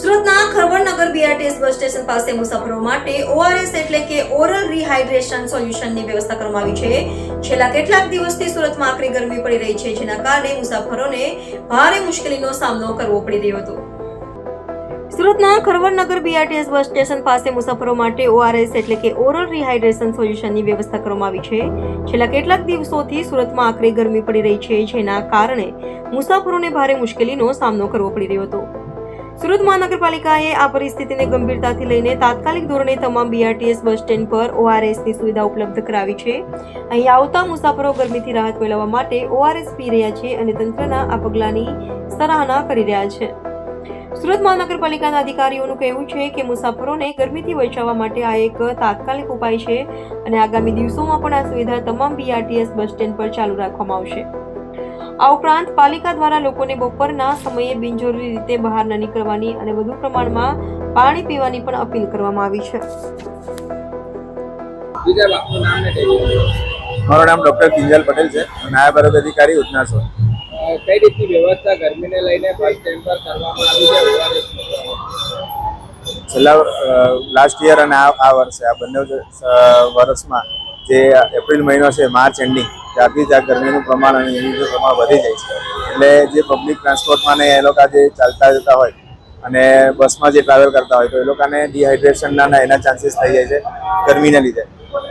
સુરતના ખરવણનગર BRTS bus station પાસે મુસાફરો માટે ઓઆરએસ એટલે કે ઓરલ રિહાઇડ્રેશન સોલ્યુશનની વ્યવસ્થા કરવામાં આવી છે. છેલ્લા કેટલાક દિવસથી સુરતમાં આકરી ગરમી પડી રહી છે, જેના કારણે મુસાફરોને ભારે મુશ્કેલીનો સામનો કરવો પડી રહ્યો હતો. સુરતના ખરવડનગર બીઆરટીએસ બસ સ્ટેશન પાસે મુસાફરો માટે ઓઆરએસ એટલે કે ઓરલ રિહાઇડ્રેશન સોલ્યુશનની વ્યવસ્થા કરવામાં આવી છે. છેલ્લા કેટલાક દિવસોથી સુરતમાં આકરી ગરમી પડી રહી છે, જેના કારણે મુસાફરોને ભારે મુશ્કેલીનો સામનો કરવો પડી રહ્યો હતો. સુરત મહાનગરપાલિકાએ આ પરિસ્થિતિને ગંભીરતાથી લઈને તાત્કાલિક ધોરણે તમામ બીઆરટીએસ બસ સ્ટેન્ડ પર ઓઆરએસની સુવિધા ઉપલબ્ધ કરાવી છે. અહીં આવતા મુસાફરો ગરમીથી રાહત મેળવવા માટે ઓઆરએસ પી રહ્યા છે અને તંત્રના આ પગલાંની સરાહના કરી રહ્યા છે. સુરત મહાનગરપાલિકાના અધિકારીઓનું કહેવું છે કે મુસાફરોને ગરમીથી બચાવવા માટે આ એક તાત્કાલિક ઉપાય છે અને આગામી દિવસોમાં પણ આ સુવિધા તમામ બીઆરટીએસ બસ સ્ટેન્ડ પર ચાલુ રાખવામાં આવશે. આ ઉપરાંત પાલિકા દ્વારા લોકોને બપોરના સમયે બિનજરૂરી રીતે બહાર ન નીકળવાની અને વધુ પ્રમાણમાં પાણી પીવાની પણ અપીલ કરવામાં આવી છે. મારું નામ ડોક્ટર કિંજલ પટેલ છે. નાયબ આરોગ્ય અધિકારી ઉધના છો. કઈ રીતની વ્યવસ્થા ગરમીને લઈને બસ સ્ટેન્ડ પર કરવામાં આવી છે? છેલ્લા લાસ્ટ યર અને આ આ વર્ષે આ બંને વર્ષમાં જે એપ્રિલ મહિનો છે માર્ચ એન્ડિંગ ત્યારથી જ આ ગરમીનું પ્રમાણ અને હ્યુમિડિટીનું પ્રમાણ વધી જાય છે. એટલે જે પબ્લિક ટ્રાન્સપોર્ટમાં ને એ લોકો જે ચાલતા જતા હોય અને બસમાં જે ટ્રાવેલ કરતા હોય તો એ લોકોને ડિહાઇડ્રેશનના ને એના ચાન્સીસ થઈ જાય છે ગરમીને લીધે.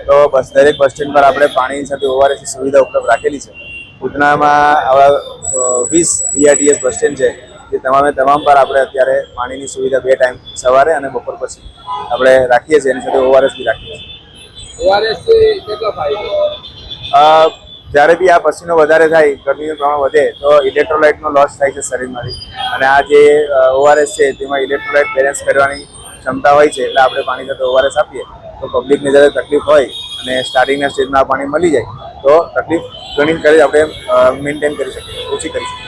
તો બસ દરેક બસ સ્ટેન્ડ પર આપણે પાણી સાથે ઓઆરએસની સુવિધા ઉપલબ્ધ રાખેલી છે. ઉધનામાં આવા વીસ બીઆરટીએસ બસ સ્ટેન્ડ છે જે તમામે તમામ પર આપણે અત્યારે પાણીની સુવિધા બે ટાઈમ સવારે અને બપોર પછી આપણે રાખીએ છીએ. એની સાથે ઓઆરએસ બી રાખીએ છીએ. ઓઆરએસ કેટલો ફાયદો? જ્યારે બી આ પસીનો વધારે થાય, ગરમીનું પ્રમાણ વધે, તો ઇલેક્ટ્રોલાઇટનો લોસ થાય છે શરીરમાંથી. અને આ જે ઓઆરએસ છે, તેમાં ઇલેક્ટ્રોલાઇટ બેલેન્સ કરવાની ક્ષમતા હોય છે, એટલે આપણે પાણી સાથે ઓઆરએસ આપીએ, તો પબ્લિકને જ્યારે તકલીફ હોય અને સ્ટાર્ટિંગના સ્ટેજમાં આ પાણી મળી જાય, તો તકલીફ ઘણી કરી આપણે મેન્ટેન કરી શકીએ, ઓછી કરી શકીએ.